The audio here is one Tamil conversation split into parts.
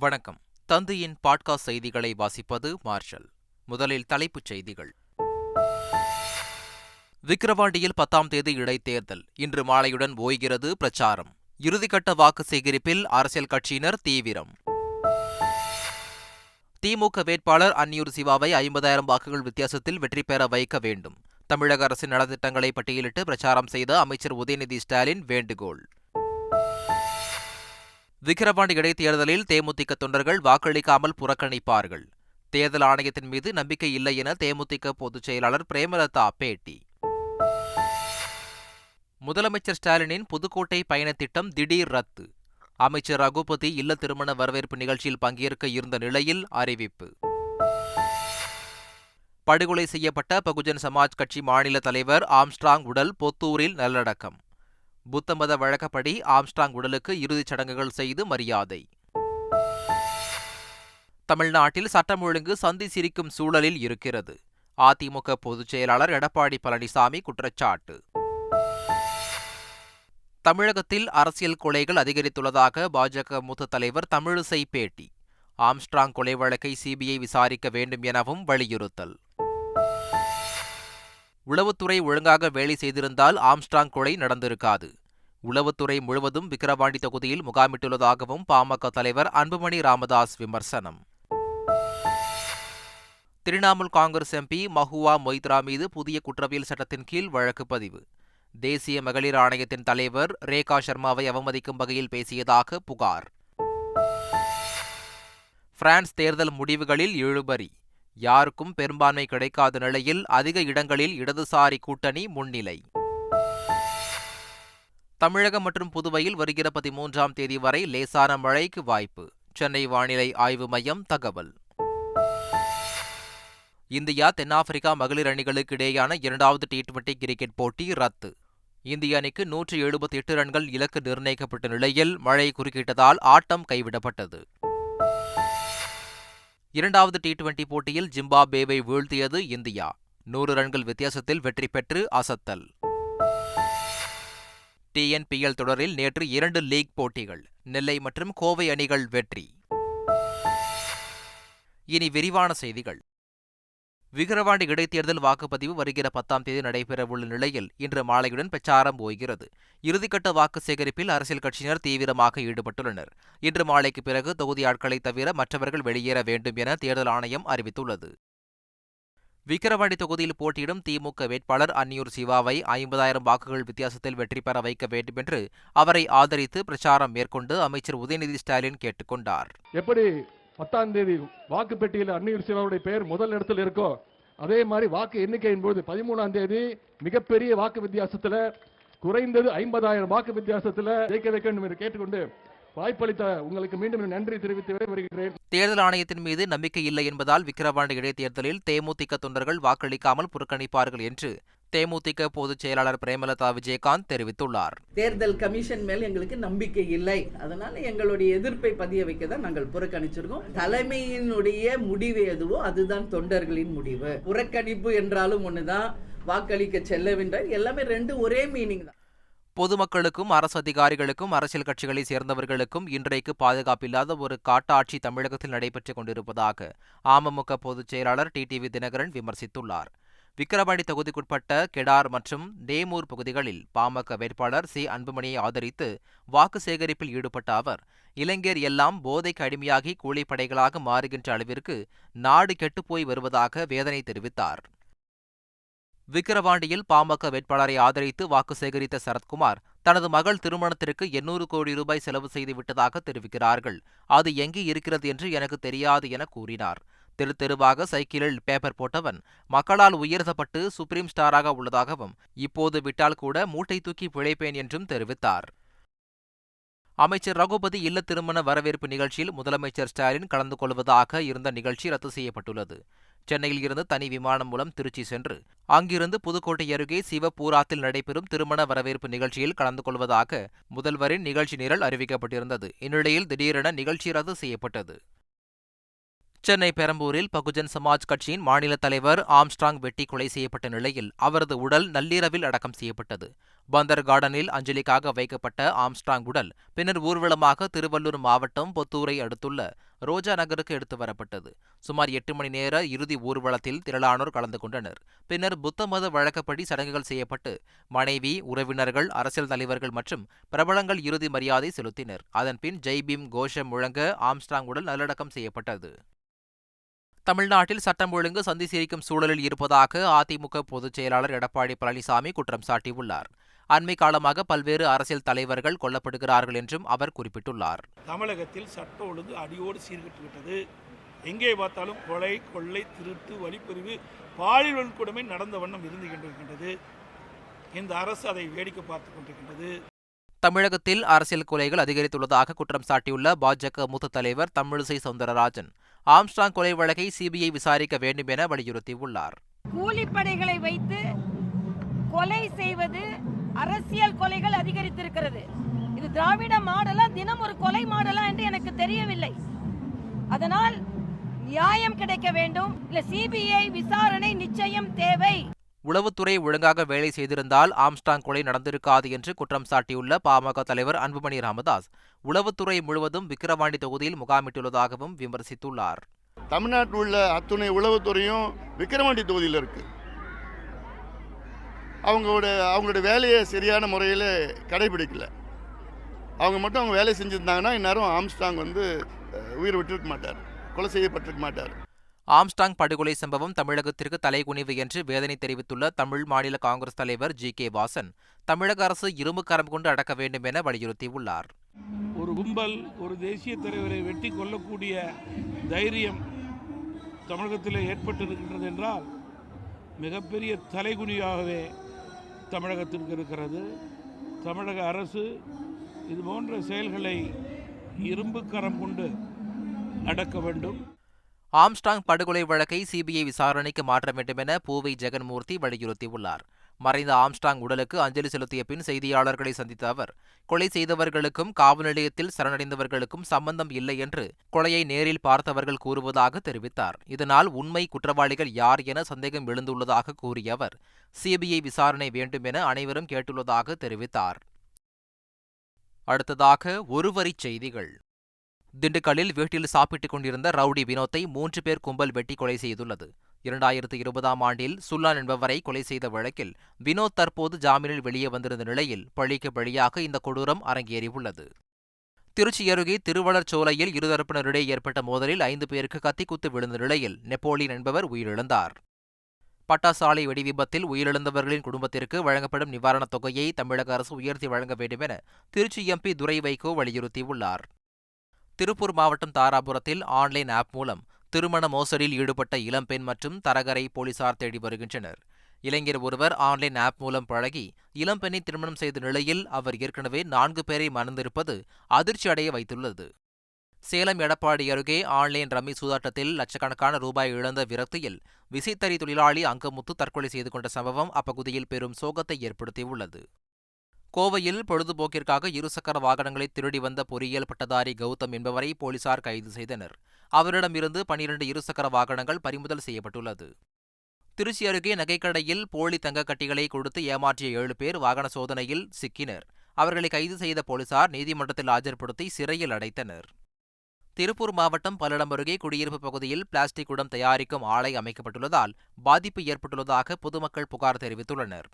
வணக்கம். தந்தையின் பாட்காஸ்ட் செய்திகளை வாசிப்பது மார்ஷல். முதலில் தலைப்புச் செய்திகள். விக்கிரவாண்டியில் பத்தாம் தேதி இடைத்தேர்தல். இன்று மாலையுடன் ஓய்கிறது பிரச்சாரம். இறுதிக்கட்ட வாக்கு சேகரிப்பில் அரசியல் கட்சியினர் தீவிரம். திமுக வேட்பாளர் அன்னியூர் சிவாவை ஐம்பதாயிரம் வாக்குகள் வித்தியாசத்தில் வெற்றி பெற வைக்க வேண்டும். தமிழக அரசின் நலத்திட்டங்களை பட்டியலிட்டு பிரச்சாரம் செய்த அமைச்சர் உதயநிதி ஸ்டாலின் வேண்டுகோள். விக்கிரவாண்டி இடைத்தேர்தலில் தேமுதிக தொண்டர்கள் வாக்களிக்காமல் புறக்கணிப்பார்கள். தேர்தல் ஆணையத்தின் மீது நம்பிக்கை இல்லை என தேமுதிக பொதுச் செயலாளர் பிரேமலதா பேட்டி. முதலமைச்சர் ஸ்டாலினின் புதுக்கோட்டை பயணத்திட்டம் திடீர் ரத்து. அமைச்சர் ரகுபதி இல்ல திருமண வரவேற்பு நிகழ்ச்சியில் பங்கேற்க இருந்த நிலையில் அறிவிப்பு. படுகொலை செய்யப்பட்ட பகுஜன் சமாஜ் கட்சி மாநில தலைவர் ஆம்ஸ்ட்ராங் உடல் பொத்தூரில் நல்லடக்கம். புத்தமத வழக்கப்படி ஆம்ஸ்டாங் உடலுக்கு இறுதிச் சடங்குகள் செய்து மரியாதை. தமிழ்நாட்டில் சட்டம் ஒழுங்கு சந்தி சிரிக்கும் சூழலில் இருக்கிறது. அதிமுக பொதுச் செயலாளர் எடப்பாடி பழனிசாமி குற்றச்சாட்டு. தமிழகத்தில் அரசியல் கொலைகள் அதிகரித்துள்ளதாக பாஜக மூத்த தலைவர் தமிழிசை பேட்டி. ஆம்ஸ்ட்ராங் கொலை வழக்கை சிபிஐ விசாரிக்க வேண்டும் எனவும் வலியுறுத்தல். உளவுத்துறை ஒழுங்காக வேலை செய்திருந்தால் ஆம்ஸ்ட்ராங் கொலை நடந்திருக்காது. உளவுத்துறை முழுவதும் விக்கிரவாண்டி தொகுதியில் முகாமிட்டுள்ளதாகவும் பாமக தலைவர் அன்புமணி ராமதாஸ் விமர்சனம். திரிணாமுல் காங்கிரஸ் எம்பி மஹுவா மொய்த்ரா மீது புதிய குற்றவியல் சட்டத்தின் கீழ் வழக்கு பதிவு. தேசிய மகளிர் ஆணையத்தின் தலைவர் ரேகா சர்மாவை அவமதிக்கும் வகையில் பேசியதாக புகார். பிரான்ஸ் தேர்தல் முடிவுகளில் இழுபறி யாருக்கும் பெரும்பான்மை கிடைக்காத நிலையில் அதிக இடங்களில் இடதுசாரி கூட்டணி முன்னிலை. தமிழகம் மற்றும் புதுவையில் வருகிற பதிமூன்றாம் தேதி வரை லேசான மழைக்கு வாய்ப்பு. சென்னை வானிலை ஆய்வு மையம் தகவல். இந்தியா தென்னாப்பிரிக்கா மகளிர் அணிகளுக்கு இடையேயான இரண்டாவது டி டுவெண்டி கிரிக்கெட் போட்டி ரத்து. இந்திய அணிக்கு நூற்றி எழுபத்தி எட்டு ரன்கள் இலக்கு நிர்ணயிக்கப்பட்ட நிலையில் மழை குறுக்கிட்டதால் ஆட்டம் கைவிடப்பட்டது. இரண்டாவது டி டுவெண்டி போட்டியில் ஜிம்பாபேவை வீழ்த்தியது இந்தியா. நூறு ரன்கள் வித்தியாசத்தில் வெற்றி பெற்று அசத்தல். டிஎன்பிஎல் தொடரில் நேற்று இரண்டு லீக் போட்டிகள் நெல்லை மற்றும் கோவை அணிகள் வெற்றி. இனி விரிவான செய்திகள். விக்கிரவாண்டி இடைத்தேர்தல் வாக்குப்பதிவு வருகிற பத்தாம் தேதி நடைபெறவுள்ள நிலையில் இன்று மாலையுடன் பிரச்சாரம் ஓய்கிறது. இறுதிக்கட்ட வாக்கு சேகரிப்பில் அரசியல் கட்சியினர் தீவிரமாக ஈடுபட்டுள்ளனர். இன்று மாலைக்கு பிறகு தொகுதி ஆட்களை தவிர மற்றவர்கள் வெளியேற வேண்டும் என தேர்தல் ஆணையம் அறிவித்துள்ளது. விக்கிரவாண்டி தொகுதியில் போட்டியிடும் திமுக வேட்பாளர் அன்னியூர் சிவாவை ஐம்பதாயிரம் வாக்குகள் வித்தியாசத்தில் வெற்றி பெற வைக்க வேண்டும் என்று அவரை ஆதரித்து பிரச்சாரம் மேற்கொண்டு அமைச்சர் உதயநிதி ஸ்டாலின் கேட்டுக்கொண்டார் எப்படி பத்தாம் தேதி வாக்கு பெட்டியில் அன்னியூர் சிவாவுடைய பெயர் முதல் இடத்தில் இருக்கோ அதே மாதிரி வாக்கு எண்ணிக்கையின் போது பதிமூணாம் தேதி மிகப்பெரிய வாக்கு வித்தியாசத்தில் குறைந்தது ஐம்பதாயிரம் வாக்கு வித்தியாசத்தில் ஜெயிக்க வைக்க வேண்டும் என்று கேட்டுக்கொண்டு வாய்ப்பளித்த உங்களுக்கு மீண்டும் நன்றி தெரிவித்து வருகிறேன் தேர்தல் ஆணையத்தின் மீது நம்பிக்கை இல்லை என்பதால் விக்கிரவாண்டி இடைத்தேர்தலில் தேமுதிக தொண்டர்கள் வாக்களிக்காமல் புறக்கணிப்பார்கள் என்று தேமுதிக பொதுச் செயலாளர் பிரேமலதா விஜயகாந்த் தெரிவித்துள்ளார். தேர்தல் கமிஷன் மேல் எங்களுக்கு நம்பிக்கை இல்லை. அதனால எங்களுடைய எதிர்ப்பை பதிய வைக்க தான் நாங்கள் புறக்கணிச்சிருக்கோம். தலைமையினுடைய முடிவு எதுவோ அதுதான் தொண்டர்களின் முடிவு. புறக்கணிப்பு என்றாலும் ஒண்ணுதான். வாக்களிக்க செல்லவென்றால் எல்லாமே ரெண்டு ஒரே மீனிங் தான். பொதுமக்களுக்கும் அரசு அதிகாரிகளுக்கும் அரசியல் கட்சிகளை சேர்ந்தவர்களுக்கும் இன்றைக்கு பாதுகாப்பில்லாத ஒரு காட்டாட்சி தமிழகத்தில் நடைபெற்றுக் கொண்டிருப்பதாக அமமுக பொதுச் செயலாளர் டிடிவி தினகரன் விமர்சித்துள்ளார். விக்கிரவாண்டி தொகுதிக்குட்பட்ட கெடார் மற்றும் நேமூர் பகுதிகளில் பாமக வேட்பாளர் சி. அன்புமணியை ஆதரித்து வாக்கு சேகரிப்பில் ஈடுபட்ட அவர் இளைஞர் எல்லாம் போதைக்கு அடிமையாகி கூலிப்படைகளாக மாறுகின்ற அளவிற்கு நாடு கெட்டுப்போய் வருவதாக வேதனை தெரிவித்தார். விக்கிரவாண்டியில் பாமக வேட்பாளரை ஆதரித்து வாக்கு சேகரித்த சரத்குமார் தனது மகள் திருமணத்திற்கு எண்ணூறு கோடி ரூபாய் செலவு செய்து விட்டதாக தெரிவிக்கிறார்கள். அது எங்கே இருக்கிறது என்று எனக்கு தெரியாது என கூறினார். தெரு தெருவாக சைக்கிளில் பேப்பர் போட்டவன் மக்களால் உயர்த்தப்பட்டு சுப்ரீம் ஸ்டாராக உள்ளதாகவும் இப்போது விட்டால் கூட மூட்டை தூக்கி பிழைப்பேன் என்றும் தெரிவித்தார். அமைச்சர் ரகுபதி இல்ல திருமண வரவேற்பு நிகழ்ச்சியில் முதலமைச்சர் ஸ்டாலின் கலந்து கொள்வதாக இருந்த நிகழ்ச்சி ரத்து செய்யப்பட்டுள்ளது. சென்னையில் இருந்து தனி விமானம் மூலம் திருச்சி சென்று அங்கிருந்து புதுக்கோட்டை அருகே சிவபூராத்தில் நடைபெறும் திருமண வரவேற்பு நிகழ்ச்சியில் கலந்து கொள்வதாக முதல்வரின் நிகழ்ச்சி நிரல் அறிவிக்கப்பட்டிருந்தது. இந்நிலையில் திடீரென நிகழ்ச்சி ரத்து செய்யப்பட்டது. சென்னை பெரம்பூரில் பகுஜன் சமாஜ் கட்சியின் மாநில தலைவர் ஆம்ஸ்ட்ராங் வெட்டி கொலை செய்யப்பட்ட நிலையில் அவரது உடல் நள்ளிரவில் அடக்கம் செய்யப்பட்டது. பந்தர் கார்டனில் அஞ்சலிக்காக வைக்கப்பட்ட ஆம்ஸ்ட்ராங் உடல் பின்னர் ஊர்வலமாக திருவள்ளூர் மாவட்டம் பொத்தூரை அடுத்துள்ள ரோஜா நகருக்கு எடுத்து வரப்பட்டது. சுமார் எட்டு மணி நேர இறுதி ஊர்வலத்தில் திரளானோர் கலந்து கொண்டனர். பின்னர் புத்த மத வழக்கப்படி சடங்குகள் செய்யப்பட்டு மனைவி உறவினர்கள் அரசியல் தலைவர்கள் மற்றும் பிரபலங்கள் இறுதி மரியாதை செலுத்தினர். அதன்பின் ஜெய்பீம் கோஷம் முழங்க ஆம்ஸ்ட்ராங் உடல் நல்லடக்கம் செய்யப்பட்டது. தமிழ்நாட்டில் சட்டம் ஒழுங்கு சந்தி சிரிக்கும் சூழலில் இருப்பதாக அதிமுக பொதுச் செயலாளர் எடப்பாடி பழனிசாமி குற்றம் சாட்டியுள்ளார். அண்மை காலமாக பல்வேறு அரசியல் தலைவர்கள் கொல்லப்படுகிறார்கள் என்றும் அவர் குறிப்பிட்டுள்ளார். தமிழகத்தில் சட்ட ஒழுங்கு அடியோடு சீர்கெட்டு விட்டது எங்கே பார்த்தாலும் கொலை கொள்ளை திருட்டு வழிப்பறிவு பாலியல் வன்கொடுமை நடந்த வண்ணம் இருந்து கொண்டிருக்கின்றது. இந்த அரசு அதை வேடிக்கை பார்த்து கொண்டிருக்கின்றது. தமிழகத்தில் அரசியல் கொலைகள் அதிகரித்துள்ளதாக குற்றம் சாட்டியுள்ள பாஜக மூத்த தலைவர் தமிழிசை சவுந்தரராஜன். ஆம்ஸ்டாங் கொலை வழக்கை சிபிஐ விசாரிக்க வேண்டும் என வலியுறுத்தியுள்ளார். கூலிப்படைகளை வைத்து கொலை செய்வது அரசியல் கொலைகள் அதிகரித்திருக்கிறது. இது திராவிட மாடலா தினம் ஒரு கொலை மாடலா என்று எனக்கு தெரியவில்லை. அதனால் நியாயம் கிடைக்க வேண்டும். இல்ல சிபிஐ விசாரணை நிச்சயம் தேவை. உளவுத்துறை ஒழுங்காக வேலை செய்திருந்தால் ஆம்ஸ்டாங் கொலை நடந்திருக்காது என்று குற்றம் சாட்டியுள்ள பாமக தலைவர் அன்புமணி ராமதாஸ் உளவுத்துறை முழுவதும் விக்கிரவாண்டி தொகுதியில் முகாமிட்டுள்ளதாகவும் விமர்சித்துள்ளார். தமிழ்நாட்டில் உள்ள அத்துணை உளவுத்துறையும் விக்கிரவாண்டி தொகுதியில் இருக்கு. அவங்களோட அவங்களோட வேலையை சரியான முறையில் கடைபிடிக்கல. அவங்க மட்டும் அவங்க வேலை செஞ்சுருந்தாங்கன்னா இந்நேரம் ஆம்ஸ்டாங் வந்து உயிர் விட்டிருக்க மாட்டார் கொலை செய்யப்பட்டிருக்க மாட்டார். ஆம்ஸ்டாங் படுகொலை சம்பவம் தமிழகத்திற்கு தலைகுனிவு என்று வேதனை தெரிவித்துள்ள தமிழ் மாநில காங்கிரஸ் தலைவர் ஜி கே வாசன் தமிழக அரசு இரும்பு கரம் கொண்டு அடக்க வேண்டும் என வலியுறுத்தியுள்ளார். ஒரு கும்பல் ஒரு தேசிய தலைவரை வெட்டி கொள்ளக்கூடிய தைரியம் தமிழகத்தில் ஏற்பட்டிருக்கின்றது என்றால் மிகப்பெரிய தலைகுனியாகவே தமிழகத்திற்கு இருக்கிறது. தமிழக அரசு இது போன்ற செயல்களை இரும்பு கரம் கொண்டு அடக்க வேண்டும். ஆம்ஸ்டாங் படுகொலை வழக்கை சிபிஐ விசாரணைக்கு மாற்ற வேண்டும் என பூவை ஜெகன்மூர்த்தி வலியுறுத்தியுள்ளார். மறைந்த ஆம்ஸ்டாங் உடலுக்கு அஞ்சலி செலுத்திய பின் செய்தியாளர்களை சந்தித்த அவர் கொலை செய்தவர்களுக்கும் காவல் நிலையத்தில் சரணடைந்தவர்களுக்கும் சம்பந்தம் இல்லை என்று கொலையை நேரில் பார்த்தவர்கள் கூறுவதாக தெரிவித்தார். இதனால் உண்மை குற்றவாளிகள் யார் என சந்தேகம் எழுந்துள்ளதாக கூறிய அவர் சிபிஐ விசாரணை வேண்டும் என அனைவரும் கேட்டுள்ளதாக தெரிவித்தார். அடுத்ததாக ஒருவரிச் செய்திகள். திண்டுக்கல்லில் வீட்டில் சாப்பிட்டுக் கொண்டிருந்த ரவுடி வினோத்தை மூன்று பேர் கும்பல் வெட்டி கொலை செய்துள்ளது. இரண்டாயிரத்து இருபதாம் ஆண்டில் சுல்லான் என்பவரை கொலை செய்த வழக்கில் வினோத் தற்போது ஜாமீனில் வெளியே வந்திருந்த நிலையில் பழிக்கு பழியாக இந்த கொடூரம் அரங்கேறியுள்ளது. திருச்சி அருகே திருவளர்ச்சோலையில் இருதரப்பினரிடையே ஏற்பட்ட மோதலில் ஐந்து பேருக்கு கத்திக்குத்து விழுந்த நிலையில் நெப்போலியன் என்பவர் உயிரிழந்தார். பட்டாசாலை வெடி விபத்தில் உயிரிழந்தவர்களின் குடும்பத்திற்கு வழங்கப்படும் நிவாரணத் தொகையை தமிழக அரசு உயர்த்தி வழங்க வேண்டும் என திருச்சி எம்பி துரை வைகோ வலியுறுத்தியுள்ளார். திருப்பூர் மாவட்டம் தாராபுரத்தில் ஆன்லைன் ஆப் மூலம் திருமண மோசடியில் ஈடுபட்ட இளம்பெண் மற்றும் தரகரை போலீசார் தேடி வருகின்றனர். இளைஞர் ஒருவர் ஆன்லைன் ஆப் மூலம் பழகி இளம்பெண்ணை திருமணம் செய்த நிலையில் அவர் ஏற்கனவே நான்கு பேரை மணந்திருப்பது அதிர்ச்சி அடைய வைத்துள்ளது. சேலம் எடப்பாடி அருகே ஆன்லைன் ரம்மி சூதாட்டத்தில் லட்சக்கணக்கான ரூபாய் இழந்த விரக்தியில் விசைத்தறி தொழிலாளி அங்கமுத்து தற்கொலை செய்து கொண்ட சம்பவம் அப்பகுதியில் பெரும் சோகத்தை ஏற்படுத்தியுள்ளது. கோவையில் பொழுதுபோக்கிற்காக இருசக்கர வாகனங்களை திருடி வந்த பொறியியல் பட்டதாரி கௌதம் என்பவரை போலீசார் கைது செய்தனர். அவரிடமிருந்து பனிரண்டு இருசக்கர வாகனங்கள் பறிமுதல் செய்யப்பட்டுள்ளது. திருச்சி அருகே நகைக்கடையில் போலி தங்கக் கட்டிகளை கொடுத்து ஏமாற்றிய ஏழு பேர் வாகன சோதனையில் சிக்கினர். அவர்களை கைது செய்த போலீசார் நீதிமன்றத்தில் ஆஜர்படுத்தி சிறையில் அடைத்தனர். திருப்பூர் மாவட்டம் பல்லடம் அருகே குடியிருப்பு பகுதியில் பிளாஸ்டிக் குடம் தயாரிக்கும் ஆலை அமைக்கப்பட்டுள்ளதால் பாதிப்பு ஏற்பட்டுள்ளதாக பொதுமக்கள் புகார் தெரிவித்துள்ளனர்.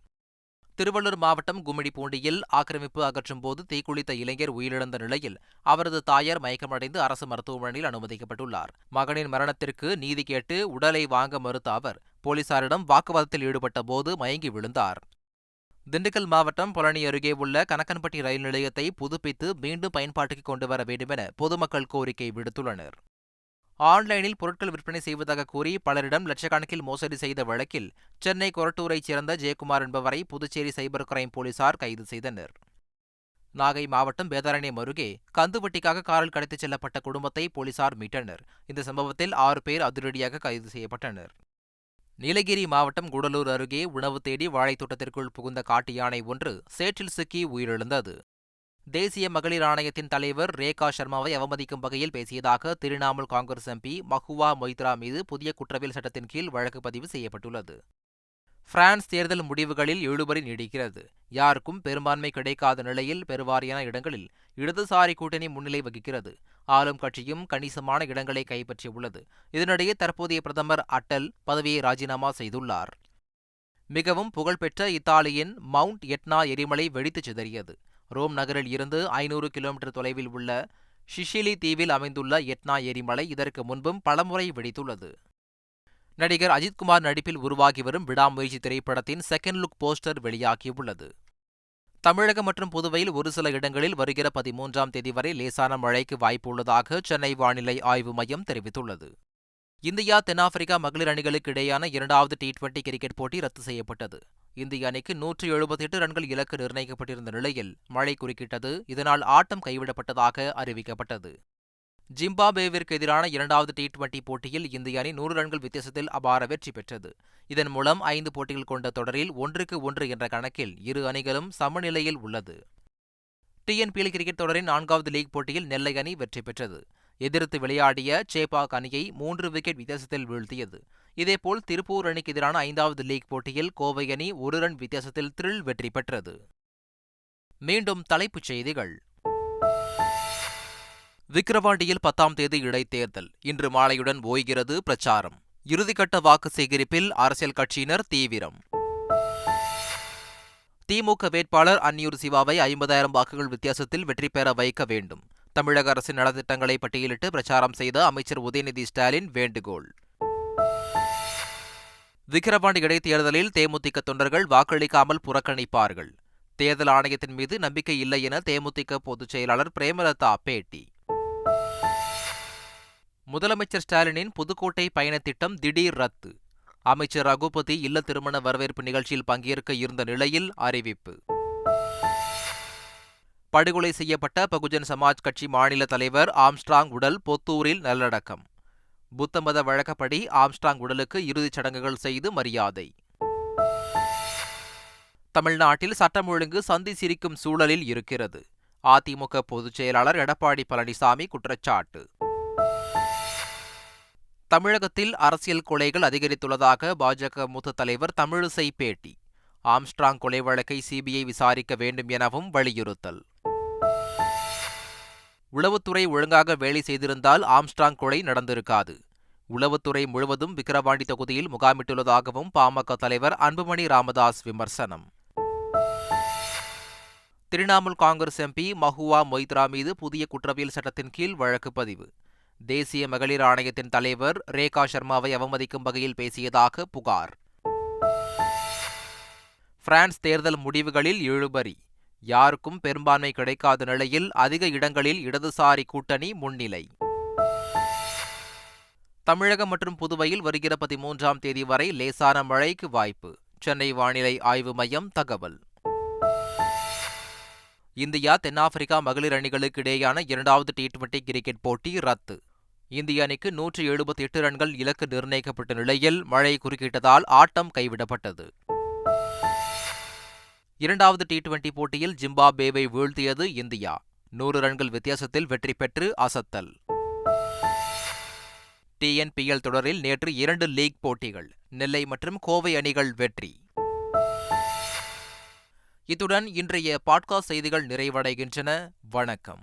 திருவள்ளூர் மாவட்டம் கும்மிடிப்பூண்டியில் ஆக்கிரமிப்பு அகற்றும் போது தீக்குளித்த இளைஞர் உயிரிழந்த நிலையில் அவரது தாயார் மயக்கமடைந்து அரசு மருத்துவமனையில் அனுமதிக்கப்பட்டுள்ளார். மகனின் மரணத்திற்கு நீதி கேட்டு உடலை வாங்க மறுத்த அவர் போலீசாரிடம் வாக்குவாதத்தில் ஈடுபட்ட போது மயங்கி விழுந்தார். திண்டுக்கல் மாவட்டம் பழனி அருகே உள்ள கனக்கன்பட்டி ரயில் நிலையத்தை புதுப்பித்து மீண்டும் பயன்பாட்டுக்கு கொண்டு வர வேண்டுமென பொதுமக்கள் கோரிக்கை விடுத்துள்ளனர். ஆன்லைனில் பொருட்கள் விற்பனை செய்வதாக கூறி பலரிடம் லட்சக்கணக்கில் மோசடி செய்த வழக்கில் சென்னை கொரட்டூரைச் சேர்ந்த ஜெயக்குமார் என்பவரை புதுச்சேரி சைபர் கிரைம் போலீசார் கைது செய்தனர். நாகை மாவட்டம் வேதாரண்யம் அருகே கந்துவட்டிக்காக காரில் கடத்திச் செல்லப்பட்ட குடும்பத்தை போலீசார் மீட்டனர். இந்த சம்பவத்தில் ஆறு பேர் அதிரடியாக கைது செய்யப்பட்டனர். நீலகிரி மாவட்டம் கூடலூர் அருகே உணவு தேடி வாழைத்தோட்டத்திற்குள் புகுந்த காட்டு யானை ஒன்று சேற்றில் சிக்கி உயிரிழந்தது. தேசிய மகளிர் ஆணையத்தின் தலைவர் ரேகா சர்மாவை அவமதிக்கும் வகையில் பேசியதாக திரிணாமுல் காங்கிரஸ் எம்பி மஹுவா மொய்த்ரா மீது புதிய குற்றவியல் சட்டத்தின் கீழ் வழக்கு பதிவு செய்யப்பட்டுள்ளது. பிரான்ஸ் தேர்தல் முடிவுகளில் இழுபறி நீடிக்கிறது. யாருக்கும் பெரும்பான்மை கிடைக்காத நிலையில் பெருவாரியான இடங்களில் இடதுசாரி கூட்டணி முன்னிலை வகிக்கிறது. ஆளும் கட்சியும் கணிசமான இடங்களை கைப்பற்றியுள்ளது. இதனிடையே தற்போதைய பிரதமர் அட்டல் பதவியை ராஜினாமா செய்துள்ளார். மிகவும் புகழ்பெற்ற இத்தாலியின் மவுண்ட் எட்னா எரிமலை வெடித்துச் சிதறியது. ரோம் நகரில் இருந்து ஐநூறு கிலோமீட்டர் தொலைவில் உள்ள ஷிஷிலி தீவில் அமைந்துள்ள எட்னா எரிமலை இதற்கு முன்பும் பலமுறை வெடித்துள்ளது. நடிகர் அஜித்குமார் நடிப்பில் உருவாகி வரும் விடாமுயற்சி திரைப்படத்தின் செகண்ட் லுக் போஸ்டர் வெளியாகியுள்ளது. தமிழகம் மற்றும் புதுவையில் ஒரு சில இடங்களில் வருகிற பதிமூன்றாம் தேதி வரை லேசான மழைக்கு வாய்ப்பு உள்ளதாக சென்னை வானிலை ஆய்வு மையம் தெரிவித்துள்ளது. இந்தியா தென்னாப்பிரிக்கா மகளிர் அணிகளுக்கு இடையேயான இரண்டாவது டி டுவெண்டி கிரிக்கெட் போட்டி ரத்து செய்யப்பட்டது. இந்திய அணிக்கு நூற்றி எழுபத்தெட்டு ரன்கள் இலக்கு நிர்ணயிக்கப்பட்டிருந்த நிலையில் மழை குறுக்கிட்டது. இதனால் ஆட்டம் கைவிடப்பட்டதாக அறிவிக்கப்பட்டது. ஜிம்பாப்வேவிற்கு எதிரான இரண்டாவது டி டுவெண்டி போட்டியில் இந்திய அணி நூறு ரன்கள் வித்தியாசத்தில் அபார வெற்றி பெற்றது. இதன் மூலம் ஐந்து போட்டிகள் கொண்ட தொடரில் ஒன்றுக்கு ஒன்று என்ற கணக்கில் இரு அணிகளும் சமநிலையில் உள்ளது. டிஎன்பிஎல் கிரிக்கெட் தொடரின் நான்காவது லீக் போட்டியில் நெல்லை அணி வெற்றி பெற்றது. எதிர்த்து விளையாடிய சேபாக் அணியை மூன்று விக்கெட் வித்தியாசத்தில் வீழ்த்தியது. இதேபோல் திருப்பூர் அணிக்கு எதிரான ஐந்தாவது லீக் போட்டியில் கோவை அணி ஒரு ரன் வித்தியாசத்தில் த்ரில் வெற்றி பெற்றது. மீண்டும் தலைப்புச் செய்திகள். விக்கிரவாண்டியில் பத்தாம் தேதி இடைத்தேர்தல். இன்று மாலையுடன் ஓய்கிறது பிரச்சாரம். இறுதிக்கட்ட வாக்கு சேகரிப்பில் அரசியல் கட்சியினர் தீவிரம். திமுக வேட்பாளர் அன்னியூர் சிவாவை ஐம்பதாயிரம் வாக்குகள் வித்தியாசத்தில் வெற்றி பெற வைக்க வேண்டும். தமிழக அரசின் நலத்திட்டங்களை பட்டியலிட்டு பிரச்சாரம் செய்த அமைச்சர் உதயநிதி ஸ்டாலின் வேண்டுகோள். விக்கிரவாண்டி இடைத்தேர்தலில் தேமுதிக தொண்டர்கள் வாக்களிக்காமல் புறக்கணிப்பார்கள். தேர்தல் ஆணையத்தின் மீது நம்பிக்கை இல்லை என தேமுதிக பொதுச் செயலாளர் பிரேமலதா பேட்டி. முதலமைச்சர் ஸ்டாலினின் புதுக்கோட்டை பயணத்திட்டம் திடீர் ரத்து. அமைச்சர் ரகுபதி இல்ல திருமண வரவேற்பு நிகழ்ச்சியில் பங்கேற்க இருந்த நிலையில் அறிவிப்பு. படுகொலை செய்யப்பட்ட பகுஜன் சமாஜ் கட்சி மாநில தலைவர் ஆம்ஸ்ட்ராங் உடல் பொத்தூரில் நல்லடக்கம். புத்தமத வழக்கப்படி ஆம்ஸ்ட்ராங் உடலுக்கு இறுதிச் சடங்குகள் செய்து மரியாதை. தமிழ்நாட்டில் சட்டம் ஒழுங்கு சந்தி சிரிக்கும் சூழலில் இருக்கிறது. அதிமுக பொதுச் செயலாளர் எடப்பாடி பழனிசாமி குற்றச்சாட்டு. தமிழகத்தில் அரசியல் கொலைகள் அதிகரித்துள்ளதாக பாஜக மூத்த தலைவர் தமிழிசை பேட்டி. ஆம்ஸ்ட்ராங் கொலை வழக்கை சிபிஐ விசாரிக்க வேண்டும் எனவும் வலியுறுத்தல். உளவுத்துறை ஒழுங்காக வேலை செய்திருந்தால் ஆம்ஸ்ட்ராங் கொலை நடந்திருக்காது. உளவுத்துறை முழுவதும் விக்கிரவாண்டி தொகுதியில் முகாமிட்டுள்ளதாகவும் பாமக தலைவர் அன்புமணி ராமதாஸ் விமர்சனம். திரிணாமுல் காங்கிரஸ் எம்பி மஹுவா மொய்த்ரா மீது புதிய குற்றவியல் சட்டத்தின் கீழ் வழக்கு பதிவு. தேசிய மகளிர் ஆணையத்தின் தலைவர் ரேகா சர்மாவை அவமதிக்கும் வகையில் பேசியதாக புகார். பிரான்ஸ் தேர்தல் முடிவுகளில் இழுபறி. யாருக்கும் பெரும்பான்மை கிடைக்காத நிலையில் அதிக இடங்களில் இடதுசாரி கூட்டணி முன்னிலை. தமிழகம் மற்றும் புதுவையில் வருகிற பதிமூன்றாம் தேதி வரை லேசான மழைக்கு வாய்ப்பு. சென்னை வானிலை ஆய்வு மையம் தகவல். இந்தியா தென்னாப்பிரிக்கா மகளிர் அணிகளுக்கு இடையேயான இரண்டாவது டி டுவெண்டி கிரிக்கெட் போட்டி ரத்து. இந்திய அணிக்கு நூற்றி எழுபத்தி எட்டு ரன்கள் இலக்கு நிர்ணயிக்கப்பட்ட நிலையில் மழை குறுக்கிட்டதால் ஆட்டம் கைவிடப்பட்டது. இரண்டாவது டி டுவெண்டி போட்டியில் ஜிம்பாப்வேவை வீழ்த்தியது இந்தியா. நூறு ரன்கள் வித்தியாசத்தில் வெற்றி பெற்று அசத்தல். டிஎன்பிஎல் தொடரில் நேற்று இரண்டு லீக் போட்டிகள் நெல்லை மற்றும் கோவை அணிகள் வெற்றி. இத்துடன் இன்றைய பாட்காஸ்ட் செய்திகள் நிறைவடைகின்றன. வணக்கம்.